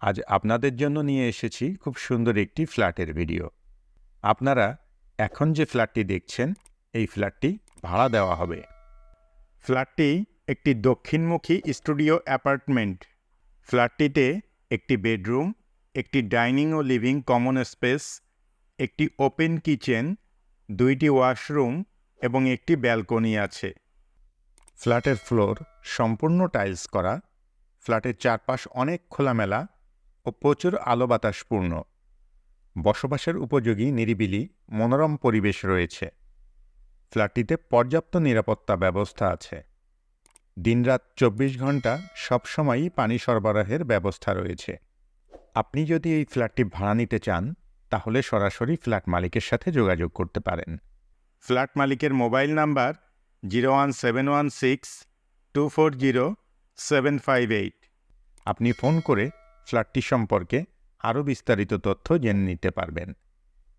আজ আপনাদের জন্য নিয়ে এসেছি খুব সুন্দর একটি ফ্ল্যাটের ভিডিও। আপনারা এখন যে ফ্ল্যাটটি দেখছেন, এই ফ্ল্যাটটি ভাড়া দেওয়া হবে। ফ্ল্যাটটি একটি দক্ষিণমুখী স্টুডিও অ্যাপার্টমেন্ট। ফ্ল্যাটটিতে একটি বেডরুম, একটি ডাইনিং ও লিভিং কমন স্পেস, একটি ওপেন কিচেন, দুইটি ওয়াশরুম এবং একটি ব্যালকনি আছে। ফ্ল্যাটের ফ্লোর সম্পূর্ণ টাইলস করা। ফ্ল্যাটের চারপাশ অনেক খোলামেলা। ও প্রচুর আলো বাতাসপূর্ণ বসবাসের উপযোগী, নিরিবিলি, মনোরম পরিবেশ রয়েছে। ফ্ল্যাটটিতে পর্যাপ্ত নিরাপত্তা ব্যবস্থা আছে। দিনরাত চব্বিশ ঘণ্টা সবসময়ই পানি সরবরাহের ব্যবস্থা রয়েছে। আপনি যদি এই ফ্ল্যাটটি ভাড়া নিতে চান, তাহলে সরাসরি ফ্ল্যাট মালিকের সাথে যোগাযোগ করতে পারেন। ফ্ল্যাট মালিকের mobile number zero one seven one six two four zero seven five eight. আপনি ফোন করে ফ্ল্যাটটি সম্পর্কে আরও বিস্তারিত তথ্য জেনে নিতে পারবেন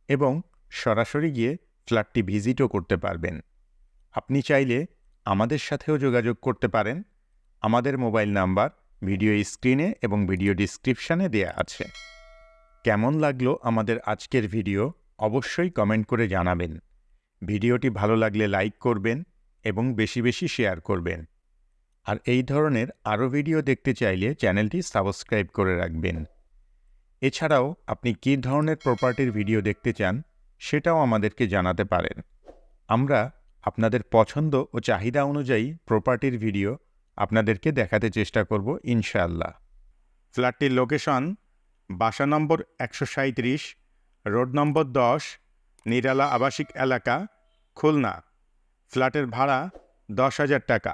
এবং সরাসরি গিয়ে ফ্ল্যাটটি ভিজিটও করতে পারবেন। আপনি চাইলে আমাদের সাথেও যোগাযোগ করতে পারেন। আমাদের মোবাইল নাম্বার ভিডিও স্ক্রিনে এবং ভিডিও ডিসক্রিপশানে দেয়া আছে। কেমন লাগল আমাদের আজকের ভিডিও অবশ্যই কমেন্ট করে জানাবেন। ভিডিওটি ভালো লাগলে লাইক করবেন এবং বেশি বেশি শেয়ার করবেন। আর এই ধরনের আরও ভিডিও দেখতে চাইলে চ্যানেলটি সাবস্ক্রাইব করে রাখবেন। এছাড়াও, আপনি কী ধরনের প্রপার্টির ভিডিও দেখতে চান, সেটাও আমাদেরকে জানাতে পারেন। আমরা আপনাদের পছন্দ ও চাহিদা অনুযায়ী প্রপার্টির ভিডিও আপনাদেরকে দেখাতে চেষ্টা করব ইনশাআল্লাহ। ফ্ল্যাটটির লোকেশন বাসা নম্বর একশো সাঁত্রিশ রোড নম্বর দশ, নিরালা আবাসিক এলাকা, খুলনা। ফ্ল্যাটের ভাড়া দশ হাজার টাকা।